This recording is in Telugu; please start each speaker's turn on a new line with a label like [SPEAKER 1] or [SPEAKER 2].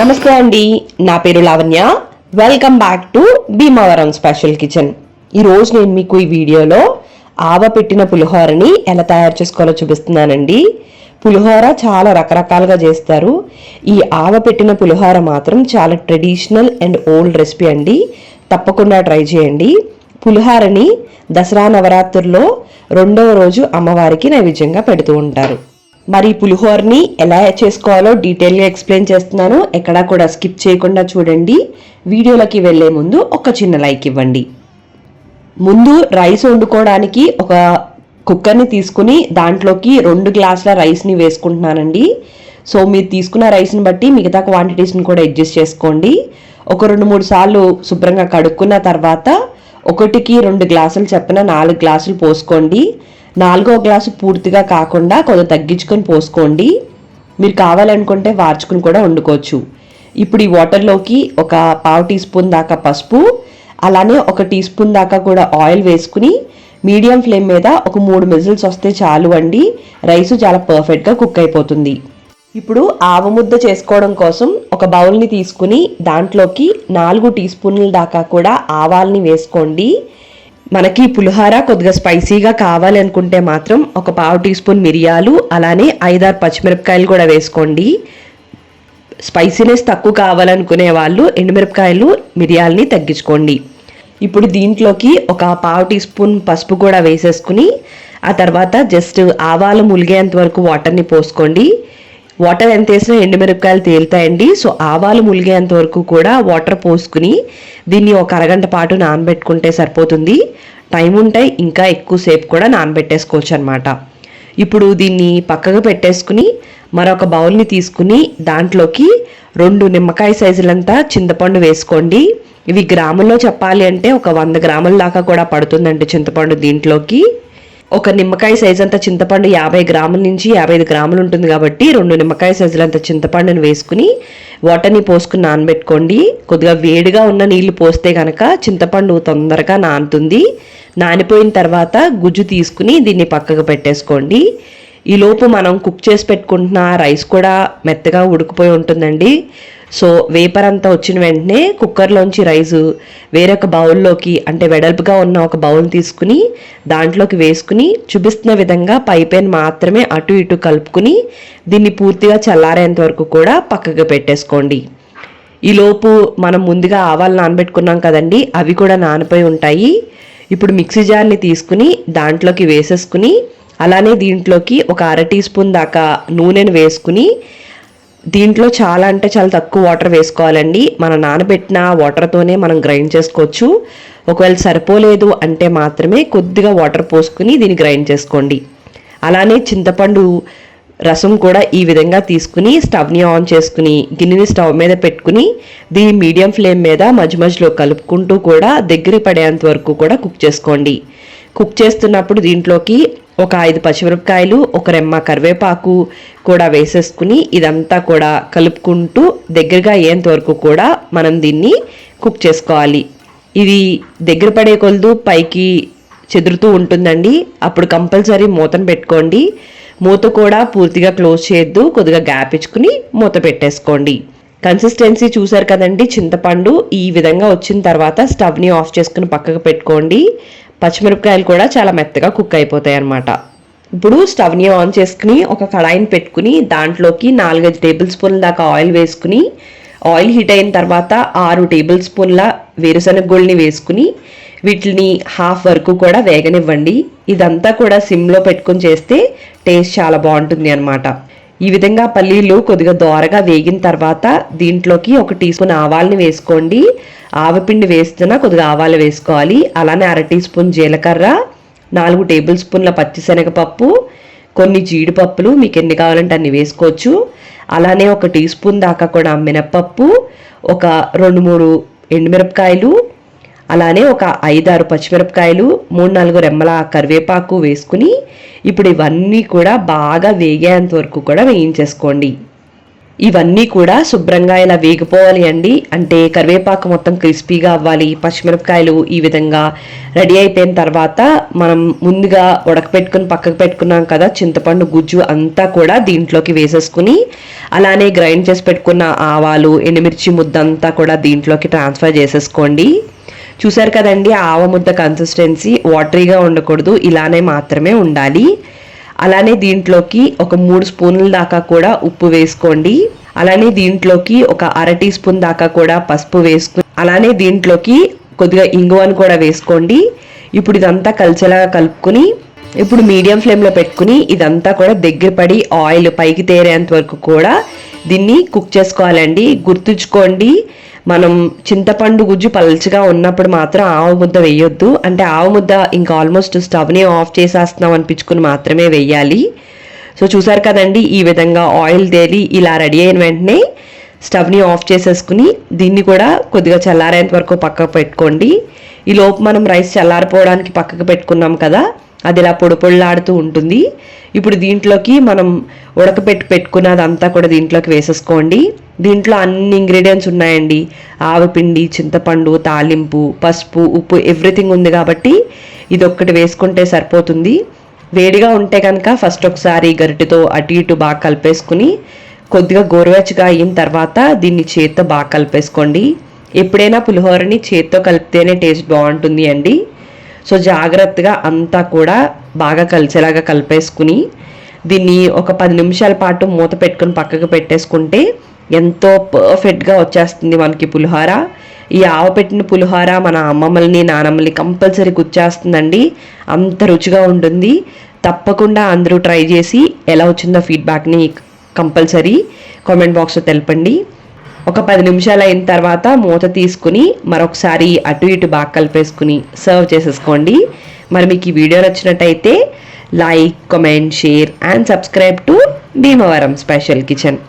[SPEAKER 1] నమస్తే అండి. నా పేరు Lavanya. Welcome back to Bhimavaram special kitchen ఈరోజు నేను మీకు ఈ వీడియోలో ఆవ పెట్టిన పులిహోరని ఎలా తయారు చేసుకోవాలో చూపిస్తున్నానండి. పులిహోర చాలా రకరకాలుగా చేస్తారు. ఈ ఆవ పెట్టిన పులిహోర మాత్రం చాలా ట్రెడిషనల్ అండ్ ఓల్డ్ రెసిపీ అండి. తప్పకుండా ట్రై చేయండి. పులిహోరని దసరా నవరాత్రుల్లో రెండవ రోజు అమ్మవారికి నైవేద్యంగా పెడుతూ ఉంటారు. మరి పులిహోరని ఎలా చేసుకోవాలో డీటెయిల్గా ఎక్స్ప్లెయిన్ చేస్తున్నాను. ఎక్కడా కూడా స్కిప్ చేయకుండా చూడండి. వీడియోలోకి వెళ్ళే ముందు ఒక చిన్న లైక్ ఇవ్వండి. ముందు రైస్ వండుకోవడానికి ఒక కుక్కర్ని తీసుకుని దాంట్లోకి రెండు గ్లాసుల రైస్ని వేసుకుంటున్నానండి. సో మీరు తీసుకున్న రైస్ని బట్టి మిగతా క్వాంటిటీస్ని కూడా అడ్జస్ట్ చేసుకోండి. ఒక రెండు మూడు సార్లు శుభ్రంగా కడుక్కున్న తర్వాత ఒకటికి రెండు గ్లాసులు చెప్పిన నాలుగు గ్లాసులు పోసుకోండి. నాలుగో గ్లాసు పూర్తిగా కాకుండా కొంచెం తగ్గించుకొని పోసుకోండి. మీరు కావాలనుకుంటే వార్చుకుని కూడా వండుకోవచ్చు. ఇప్పుడు ఈ వాటర్లోకి ఒక పావు టీ స్పూన్ దాకా పసుపు అలానే ఒక టీ స్పూన్ దాకా కూడా ఆయిల్ వేసుకుని మీడియం ఫ్లేమ్ మీద ఒక మూడు మిజిల్స్ వస్తే చాలు అండి. రైస్ చాలా పర్ఫెక్ట్గా కుక్ అయిపోతుంది. ఇప్పుడు ఆవు ముద్ద చేసుకోవడం కోసం ఒక బౌల్ని తీసుకుని దాంట్లోకి నాలుగు టీ స్పూన్ల దాకా కూడా ఆవాల్ని వేసుకోండి. మనకి పులిహోర కొద్దిగా స్పైసీగా కావాలి అనుకుంటే మాత్రం ఒక పావు టీ స్పూన్ మిరియాలు అలానే ఐదారు పచ్చిమిరపకాయలు కూడా వేసుకోండి. స్పైసీనెస్ తక్కువ కావాలనుకునే వాళ్ళు ఎండుమిరపకాయలు మిరియాలని తగ్గించుకోండి. ఇప్పుడు దీంట్లోకి ఒక పావు టీ స్పూన్ పసుపు కూడా వేసేసుకుని ఆ తర్వాత జస్ట్ ఆవాలు ములిగేంత వరకు వాటర్ని పోసుకోండి. వాటర్ ఎంత వేసినా ఎండుమిరపకాయలు తేలుతాయండి. సో ఆవాలు ములిగేంత వరకు కూడా వాటర్ పోసుకుని దీన్ని ఒక అరగంట పాటు నానబెట్టుకుంటే సరిపోతుంది. టైం ఉంటే ఇంకా ఎక్కువసేపు కూడా నానబెట్టేసుకోవచ్చు అనమాట ఇప్పుడు దీన్ని పక్కకు పెట్టేసుకుని మరొక బౌల్ని తీసుకుని దాంట్లోకి రెండు నిమ్మకాయ సైజులంతా చింతపండు వేసుకోండి. ఇవి గ్రాముల్లో చెప్పాలి అంటే ఒక వంద గ్రాముల దాకా కూడా పడుతుందండి చింతపండు దీంట్లోకి. ఒక నిమ్మకాయ సైజ్ అంత చింతపండు యాభై గ్రాముల నుంచి యాభై ఐదు గ్రాములు ఉంటుంది కాబట్టి రెండు నిమ్మకాయ సైజులంత చింతపండుని వేసుకుని వాటర్ని పోసుకుని నానబెట్టుకోండి. కొద్దిగా వేడిగా ఉన్న నీళ్ళు పోస్తే కనుక చింతపండు తొందరగా నానుతుంది. నానిపోయిన తర్వాత గుజ్జు తీసుకుని దీన్ని పక్కకు పెట్టేసుకోండి. ఈ లోపు మనం కుక్ చేసి పెట్టుకుంటున్న రైస్ కూడా మెత్తగా ఉడికిపోయి ఉంటుందండి. సో వేపర్ అంతా వచ్చిన వెంటనే కుక్కర్లోంచి రైసు వేరొక బౌల్లోకి అంటే వెడల్పుగా ఉన్న ఒక బౌల్ తీసుకుని దాంట్లోకి వేసుకుని చూపిస్తున్న విధంగా పైపైన మాత్రమే అటు ఇటు కలుపుకుని దీన్ని పూర్తిగా చల్లారేంత వరకు కూడా పక్కకు పెట్టేసుకోండి. ఈలోపు మనం ముందుగా ఆవాలు నానబెట్టుకున్నాం కదండి అవి కూడా నానిపోయి ఉంటాయి. ఇప్పుడు మిక్సీ జార్ని తీసుకుని దాంట్లోకి వేసేసుకుని అలానే దీంట్లోకి ఒక అర టీ స్పూన్ దాకా నూనెను వేసుకుని దీంట్లో చాలా అంటే చాలా తక్కువ వాటర్ వేసుకోవాలండి. మన నానబెట్టిన వాటర్తోనే మనం గ్రైండ్ చేసుకోవచ్చు. ఒకవేళ సరిపోలేదు అంటే మాత్రమే కొద్దిగా వాటర్ పోసుకుని దీన్ని గ్రైండ్ చేసుకోండి. అలానే చింతపండు రసం కూడా ఈ విధంగా తీసుకుని స్టవ్ని ఆన్ చేసుకుని గిన్నెని స్టవ్ మీద పెట్టుకుని దీన్ని మీడియం ఫ్లేమ్ మీద మధ్య మధ్యలో కలుపుకుంటూ కూడా దగ్గర పడేంత వరకు కూడా కుక్ చేసుకోండి. కుక్ చేస్తున్నప్పుడు దీంట్లోకి ఒక ఐదు పచ్చిమిరపకాయలు ఒక రెమ్మ కరివేపాకు కూడా వేసేసుకుని ఇదంతా కూడా కలుపుకుంటూ దగ్గరగా అయ్యేంత వరకు కూడా మనం దీన్ని కుక్ చేసుకోవాలి. ఇది దగ్గర పడే కొలదు పైకి చెదురుతూ ఉంటుందండి. అప్పుడు కంపల్సరీ మూతను పెట్టుకోండి. మూత కూడా పూర్తిగా క్లోజ్ చేయొద్దు కొద్దిగా గ్యాప్ ఇచ్చుకుని మూత పెట్టేసుకోండి. కన్సిస్టెన్సీ చూసారు కదండి చింతపండు ఈ విధంగా వచ్చిన తర్వాత స్టవ్ని ఆఫ్ చేసుకుని పక్కకు పెట్టుకోండి. పచ్చిమిరపకాయలు కూడా చాలా మెత్తగా కుక్ అయిపోతాయి అన్నమాట. ఇప్పుడు స్టవ్ని ఆన్ చేసుకుని ఒక కడాయిని పెట్టుకుని దాంట్లోకి నాలుగైదు టేబుల్ స్పూన్ల దాకా ఆయిల్ వేసుకుని ఆయిల్ హీట్ అయిన తర్వాత ఆరు టేబుల్ స్పూన్ల వేరుశనగ గుళ్ళని వేసుకుని వీటిని హాఫ్ వరకు కూడా వేగనివ్వండి. ఇదంతా కూడా సిమ్లో పెట్టుకుని చేస్తే టేస్ట్ చాలా బాగుంటుంది అనమాట ఈ విధంగా పల్లీలు కొద్దిగా దోరగా వేగిన తర్వాత దీంట్లోకి ఒక టీ స్పూన్ ఆవాలని వేసుకోండి. ఆవపిండి వేస్తున్నా కొద్దిగా ఆవాలు వేసుకోవాలి. అలానే అర టీ స్పూన్ జీలకర్ర నాలుగు టేబుల్ స్పూన్ల పచ్చిశనగపప్పు కొన్ని జీడిపప్పులు మీకు ఎన్ని కావాలంటే అన్ని వేసుకోవచ్చు. అలానే ఒక టీ స్పూన్ దాకా కూడా మినప్పప్పు ఒక రెండు మూడు ఎండుమిరపకాయలు అలానే ఒక ఐదారు పచ్చిమిరపకాయలు మూడు నాలుగు రెమ్మల కరివేపాకు వేసుకుని ఇప్పుడు ఇవన్నీ కూడా బాగా వేగేంత వరకు కూడా వేయించేసుకోండి. ఇవన్నీ కూడా శుభ్రంగా ఇలా వేగిపోవాలి అండి. అంటే కరివేపాకు మొత్తం క్రిస్పీగా అవ్వాలి పచ్చిమిరపకాయలు ఈ విధంగా రెడీ అయిపోయిన తర్వాత మనం ముందుగా ఉడకపెట్టుకుని పక్కకు పెట్టుకున్నాం కదా చింతపండు గుజ్జు అంతా కూడా దీంట్లోకి వేసేసుకుని అలానే గ్రైండ్ చేసి పెట్టుకున్న ఆవాలు ఎండుమిర్చి ముద్ద అంతా కూడా దీంట్లోకి ట్రాన్స్ఫర్ చేసేసుకోండి. చూసారు కదండి ఆవ ముద్ద కన్సిస్టెన్సీ వాటరీగా ఉండకూడదు ఇలానే మాత్రమే ఉండాలి. అలానే దీంట్లోకి ఒక మూడు స్పూన్ల దాకా కూడా ఉప్పు వేసుకోండి. అలానే దీంట్లోకి ఒక అర టీ స్పూన్ దాకా కూడా పసుపు వేసుకుని అలానే దీంట్లోకి కొద్దిగా ఇంగువను కూడా వేసుకోండి. ఇప్పుడు ఇదంతా కలిసేలాగా కలుపుకుని ఇప్పుడు మీడియం ఫ్లేమ్లో పెట్టుకుని ఇదంతా కూడా దగ్గర పడి ఆయిల్ పైకి తేరేంత వరకు కూడా దీన్ని కుక్ చేసుకోవాలండి. గుర్తుంచుకోండి మనం చింతపండు గుజ్జు పలచగా ఉన్నప్పుడు మాత్రం ఆవు ముద్ద వేయొద్దు. అంటే ఆవు ముద్ద ఇంకా ఆల్మోస్ట్ స్టవ్ని ఆఫ్ చేసేస్తున్నాం అనిపించుకుని మాత్రమే వేయాలి. సో చూసారు కదండి ఈ విధంగా ఆయిల్ తేలి ఇలా రెడీ అయిన వెంటనే స్టవ్ని ఆఫ్ చేసేసుకుని దీన్ని కూడా కొద్దిగా చల్లారేంత వరకు పక్కకు పెట్టుకోండి. ఈ లోపు మనం రైస్ చల్లారిపోవడానికి పక్కకు పెట్టుకున్నాం కదా అది ఇలా పొడి పొడిలాడుతూ ఉంటుంది. ఇప్పుడు దీంట్లోకి మనం ఉడకపెట్టి పెట్టుకున్నదంతా కూడా దీంట్లోకి వేసేసుకోండి. దీంట్లో అన్ని ఇంగ్రీడియంట్స్ ఉన్నాయండి. ఆవపిండి చింతపండు తాలింపు పసుపు ఉప్పు ఎవ్రీథింగ్ ఉంది కాబట్టి ఇది ఒక్కటి వేసుకుంటే సరిపోతుంది. వేడిగా ఉంటే కనుక ఫస్ట్ ఒకసారి గరిటెతో అటు ఇటు బాగా కలిపేసుకుని కొద్దిగా గోరువెచ్చగా అయిన తర్వాత దీన్ని చేత్తో బాగా కలిపేసుకోండి. ఎప్పుడైనా పులిహోరని చేత్తో కలిపితేనే టేస్ట్ బాగుంటుంది అండి. సో జాగ్రత్తగా అంతా కూడా బాగా కలిసేలాగా కలిపేసుకుని దీన్ని ఒక పది నిమిషాల పాటు మూత పెట్టుకుని పక్కకు పెట్టేసుకుంటే ఎంతో పర్ఫెక్ట్గా వచ్చేస్తుంది మనకి పులిహోర. ఈ ఆవ పెట్టిన పులిహోర మన అమ్మమ్మల్ని నానమ్మల్ని కంపల్సరీ గుర్చేస్తుందండి అంత రుచిగా ఉంటుంది. తప్పకుండా అందరూ ట్రై చేసి ఎలా వచ్చిందో ఫీడ్బ్యాక్ని కంపల్సరీ కామెంట్ బాక్స్లో తెలపండి. ఒక పది నిమిషాలు అయిన తర్వాత మూత తీసుకుని మరొకసారి అటు ఇటు బాగా కలిపేసుకుని సర్వ్ చేసేసుకోండి. మరి మీకు ఈ వీడియో నచ్చినట్టయితే like comment share and subscribe to Bhimavaram special kitchen